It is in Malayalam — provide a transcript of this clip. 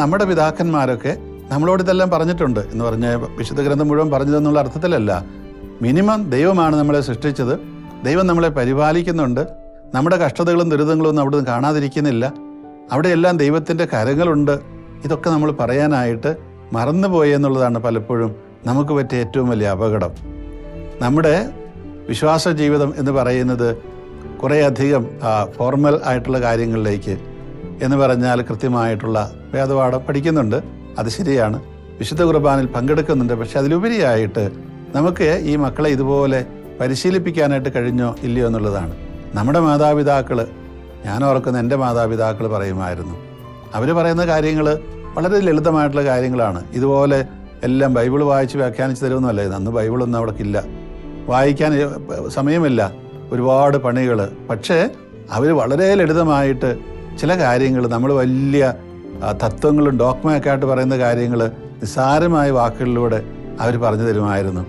നമ്മുടെ പിതാക്കന്മാരൊക്കെ നമ്മളോട് ഇതെല്ലാം പറഞ്ഞിട്ടുണ്ട് എന്ന് പറഞ്ഞ വിശുദ്ധ ഗ്രന്ഥം മുഴുവൻ പറഞ്ഞതെന്നുള്ള അർത്ഥത്തിലല്ല. മിനിമം ദൈവമാണ് നമ്മളെ സൃഷ്ടിച്ചത്. ദൈവം നമ്മളെ പരിപാലിക്കുന്നുണ്ട്. നമ്മുടെ കഷ്ടതകളും ദുരിതങ്ങളും ഒന്നും അവിടുന്ന് കാണാതിരിക്കുന്നില്ല. അവിടെയെല്ലാം ദൈവത്തിന്റെ കരങ്ങളുണ്ട്. ഇതൊക്കെ നമ്മൾ പറയാനായിട്ട് മറന്നുപോയി എന്നുള്ളതാണ് പലപ്പോഴും നമുക്ക് പറ്റിയ ഏറ്റവും വലിയ അപകടം. നമ്മുടെ വിശ്വാസ ജീവിതം എന്ന് പറയുന്നത് കുറേയധികം ഫോർമൽ ആയിട്ടുള്ള കാര്യങ്ങളിലേക്ക് എന്ന് പറഞ്ഞാൽ കൃത്യമായിട്ടുള്ള വേദപാഠം പഠിക്കുന്നുണ്ട്. അത് ശരിയാണ്. വിശുദ്ധ കുർബാനിൽ പങ്കെടുക്കുന്നുണ്ട്. പക്ഷെ അതിലുപരിയായിട്ട് നമുക്ക് ഈ മക്കളെ ഇതുപോലെ പരിശീലിപ്പിക്കാനായിട്ട് കഴിഞ്ഞോ ഇല്ലയോ എന്നുള്ളതാണ്. നമ്മുടെ മാതാപിതാക്കൾ ഞാൻ ഓർക്കുന്ന എന്റെ മാതാപിതാക്കൾ പറയുമായിരുന്നു. അവർ പറയുന്ന കാര്യങ്ങൾ വളരെ ലളിതമായിട്ടുള്ള കാര്യങ്ങളാണ്. ഇതുപോലെ എല്ലാം ബൈബിൾ വായിച്ച് വ്യാഖ്യാനിച്ച് തരുമെന്നല്ല? അന്ന് ബൈബിളൊന്നും അവിടെ ഇല്ല വായിക്കാൻ സമയമില്ല. ഒരുപാട് പണികൾ പക്ഷേ അവർ വളരെ ലളിതമായിട്ട് ചില കാര്യങ്ങൾ നമ്മൾ വലിയ തത്വങ്ങളും ഡോക്മയൊക്കെ ആയിട്ട് പറയുന്ന കാര്യങ്ങൾ നിസ്സാരമായ വാക്കുകളിലൂടെ അവർ പറഞ്ഞു തരുമായിരുന്നു.